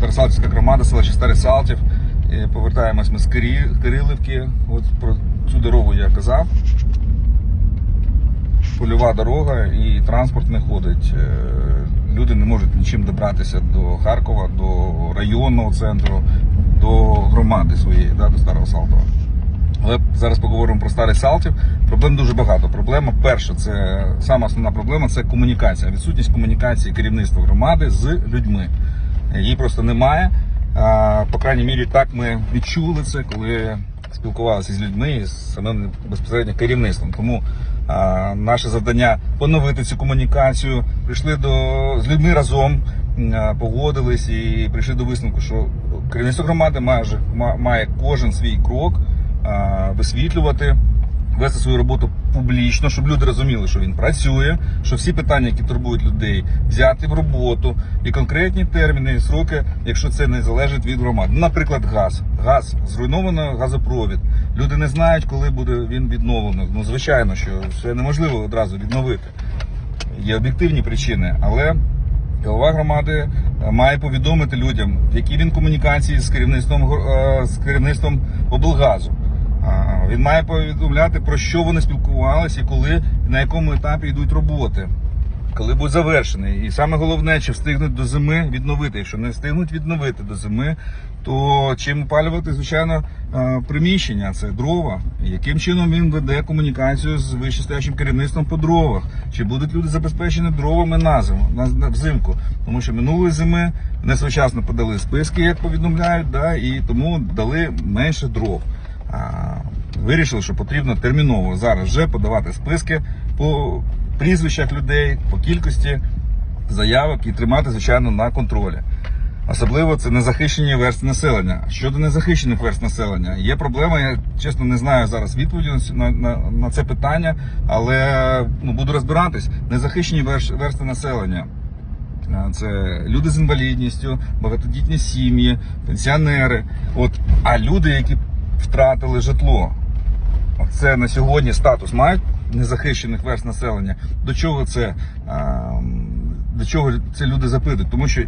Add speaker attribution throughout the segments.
Speaker 1: Старосалтівська громада, селище Старий Салтів. Повертаємось ми з Кирилівки. От про цю дорогу я казав. Польова дорога і транспорт не ходить. Е, Люди не можуть нічим добратися до Харкова, до районного центру, до громади своєї, да, до Старого Салтова. Але зараз поговоримо про старий Салтів. Проблем дуже багато. Проблема перша, це сама основна проблема це комунікація. Відсутність комунікації керівництва громади з людьми. Її просто немає. По крайній мірі, так ми відчули це, коли спілкувалися з людьми з самим безпосередньо керівництвом. Тому а, наше завдання поновити цю комунікацію. Прийшли до з людьми разом, а, погодились і прийшли до висновку, що керівництво громади має, має кожен свій крок а, висвітлювати, вести свою роботу публічно, щоб люди розуміли, що він працює, що всі питання, які турбують людей, взяти в роботу і конкретні терміни і сроки, якщо це не залежить від громади. Ну, Наприклад, газ. Газ зруйновано газопровід. Люди не знають, коли буде він відновлено. Ну, звичайно, що це неможливо одразу відновити. Є об'єктивні причини, але голова громади е, має повідомити людям, в якій він комунікації з керівництвом е, з керівництвом облгазу. Він має повідомляти про що вони спілкувалися і коли на якому етапі йдуть роботи. Коли будуть завершені. І саме головне, чи встигнуть до зими відновити. Якщо не встигнуть відновити до зими, то чим опалювати, звичайно, е, приміщення, це дрова. Яким чином він веде комунікацію з вищестоячим керівництвом по дровах? Чи будуть люди забезпечені дровами на зиму, на, взимку? Тому що минулої зими не своєчасно подали списки, як повідомляють, да, і тому дали менше дров. Вирішили, що потрібно терміново зараз вже подавати списки по прізвищах людей, по кількості заявок і тримати, звичайно, на контролі. Особливо це незахищені верстви населення. Щодо незахищених верств населення, є проблема. Я чесно не знаю зараз відповіді на на, на, це питання, але ну, буду розбиратись. Незахищені верстви населення. Це люди з інвалідністю, багатодітні сім'ї, пенсіонери. От, а люди, які втратили житло, це на сьогодні статус мають незахищених верст населення. До чого це? До чого це люди запитують? Тому що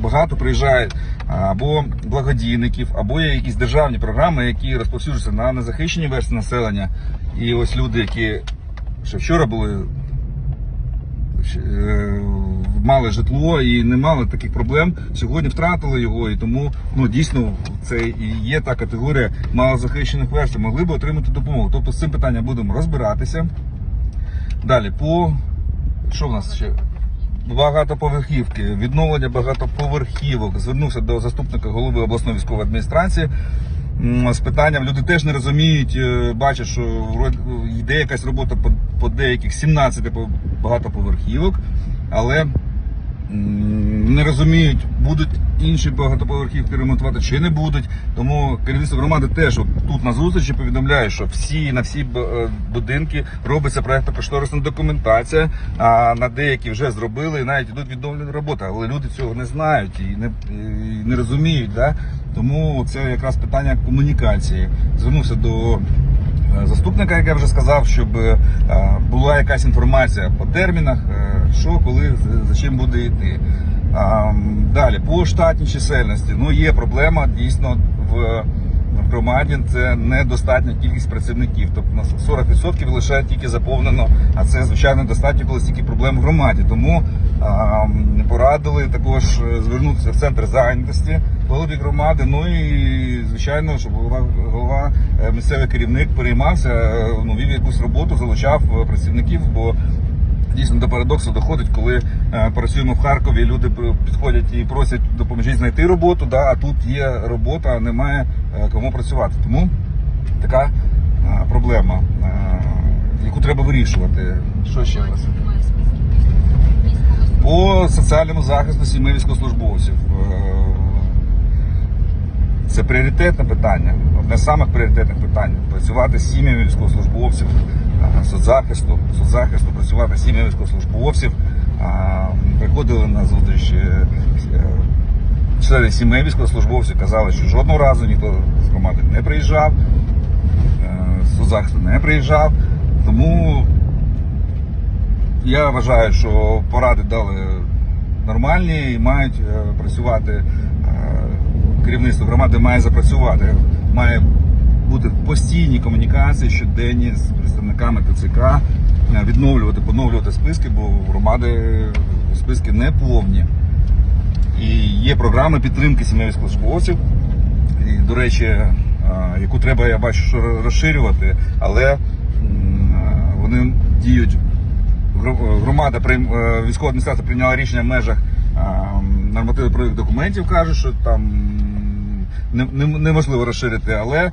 Speaker 1: багато приїжджають або благодійників, або є якісь державні програми, які розповсюджуються на незахищені верстви населення. І ось люди, які ще вчора були е, мали житло і не мали таких проблем. Сьогодні втратили його, і тому ну дійсно це і є та категорія малозахищених верств. Могли б отримати допомогу. Тобто з цим питанням будемо розбиратися. Далі по що в нас ще? Багатоповерхівки, відновлення багатоповерхівок. Звернувся до заступника голови обласної військової адміністрації з питанням. Люди теж не розуміють, е, бачать, що вроді йде якась робота по, по деяких 17 багатоповерхівок, але не розуміють, будуть інші багатоповерхівки ремонтувати чи не будуть. Тому керівництво громади теж тут на зустрічі повідомляє, що всі на всі е, будинки робиться проектно-кошторисна документація. А на деякі вже зробили і навіть йдуть відновлені роботи. Але люди цього не знають і не, і не розуміють. Да? Тому це якраз питання комунікації. Звернувся до заступника, як я вже сказав, щоб е, була якась інформація по термінах, е, що, коли, за чим буде йти. Далі, по штатній чисельності. Ну, є проблема дійсно в громаді це недостатня кількість працівників. Тобто на 40% лише тільки заповнено, а це звичайно достатньо, коли стільки проблем в громаді. Тому порадили також е, звернутися в центр зайнятості голові громади. Ну і звичайно, щоб голова, голова е, місцевий керівник переймався, е, ну, вів якусь роботу, залучав працівників. бо Дійсно до парадоксу доходить, коли працюємо в Харкові, люди підходять і просять допоможіть знайти роботу, да, а тут є робота, а немає кому працювати. Тому така проблема, яку треба вирішувати. Що ще у вас? Соціальному захисту сімей військовослужбовців. Е, Це пріоритетне питання, одне з самих пріоритетних питань. Працювати з сім'ями військовослужбовців, е, соцзахисту, соцзахисту, працювати з сім'ями військовослужбовців. Приходили на зустріч е, е, члени сімей військовослужбовців, казали, що жодного разу ніхто з громади не приїжджав, е, соцзахисту не приїжджав. Тому я вважаю, що поради дали нормальні і мають е, працювати керівництво громади має запрацювати. Має бути постійні комунікації щоденні з представниками ТЦК, е, відновлювати, поновлювати списки, бо громади списки не повні. І є програми підтримки сімей військовослужбовців. І, до речі, е, яку треба, я бачу, що розширювати, але е, вони діють. Гро- Громада е, військова адміністрація прийняла рішення в межах нормативно правових документів, каже, що там не- не- неможливо розширити, але е,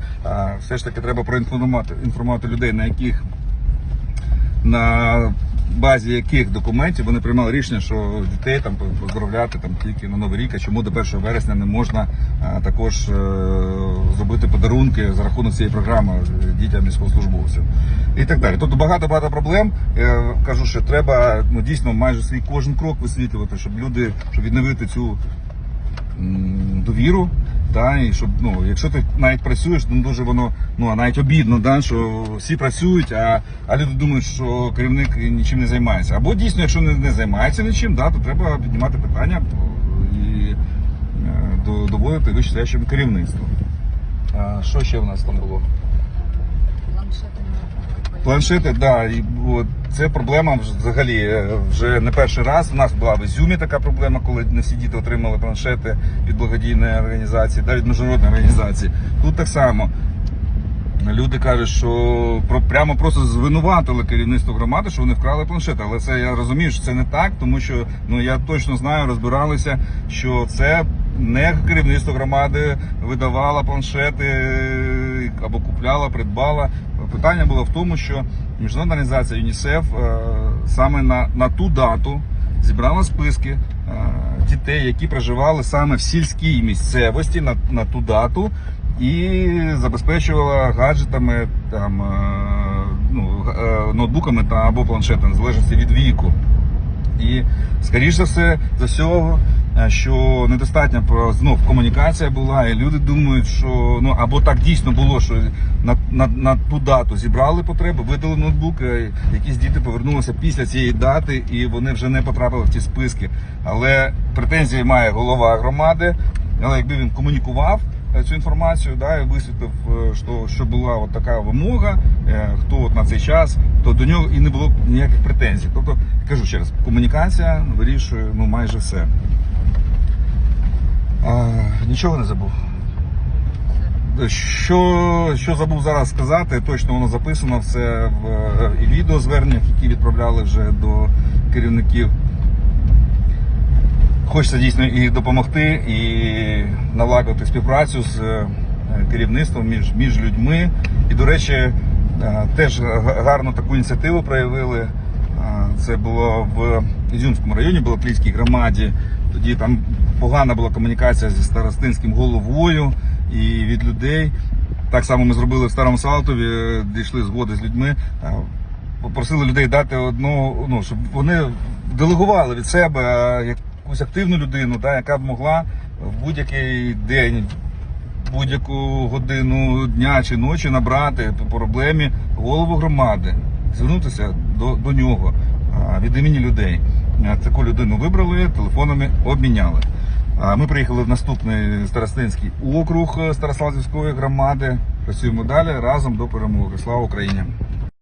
Speaker 1: все ж таки треба проінформувати інформувати людей, на яких на базі яких документів вони приймали рішення, що дітей там поздравляти там тільки на новий рік, а чому до 1 вересня не можна а, також е, зробити подарунки за рахунок цієї програми е, дітям військовослужбовців і так далі. Тобто багато багато проблем. Я кажу, що треба ну дійсно майже свій кожен крок висвітлювати, щоб люди щоб відновити цю довіру. Та, і щоб, ну, якщо ти навіть працюєш, то дуже воно ну навіть обідно, да, що всі працюють, а, а люди думають, що керівник нічим не займається. Або дійсно, якщо не, не займається нічим, да, то треба піднімати питання і е, доводити вищестоящому керівництвом. Що ще в нас там було?
Speaker 2: Планшети
Speaker 1: да, і це проблема взагалі е, вже не перший раз. У нас була в Ізюмі така проблема, коли не всі діти отримали планшети від благодійної організації, да, від міжнародної організації. Тут так само. Люди кажуть, що про прямо просто звинуватили керівництво громади, що вони вкрали планшети. Але це я розумію, що це не так, тому що ну я точно знаю, розбиралися, що це не керівництво громади видавало планшети е, або купляла, придбала. Питання було в тому, що міжнародна організація ЮНІСЕФ е, саме на, на ту дату зібрала списки е, дітей, які проживали саме в сільській місцевості на, на ту дату і забезпечувала гаджетами, там, е, ну, ноутбуками та або планшетами, в залежності від віку. І скоріш за все, за всього, е, що недостатня знов комунікація була, і люди думають, що ну або так дійсно було, що на, на, на ту дату зібрали потреби, видали ноутбук, е, якісь діти повернулися після цієї дати, і вони вже не потрапили в ті списки. Але претензії має голова громади. Але якби він комунікував цю інформацію, да, і висвітлив, е, що, що була от така вимога, е, хто от на цей час, то до нього і не було ніяких претензій. Тобто, кажу ще раз, комунікація вирішує ну, майже все. А, нічого не забув. Що, що забув зараз сказати, точно воно записано все в е, і відеозверненнях, які відправляли вже до керівників. Хочеться дійсно і допомогти, і налагодити співпрацю з е, керівництвом між, між людьми. І, до речі, е, теж га- гарну таку ініціативу проявили. Е, Це було в Ізюмському районі, Балаклійській громаді. Тоді там погана була комунікація зі старостинським головою і від людей. Так само ми зробили в Старому Салтові, дійшли згоди з людьми. Попросили людей дати одну, ну, щоб вони делегували від себе якусь активну людину, да, яка б могла в будь-який день, в будь-яку годину дня чи ночі набрати по проблемі голову громади, звернутися до, до нього від імені людей. Таку людину вибрали, телефонами обміняли. Ми приїхали в наступний Старостинський округ Старославської громади. Працюємо далі разом до перемоги. Слава Україні!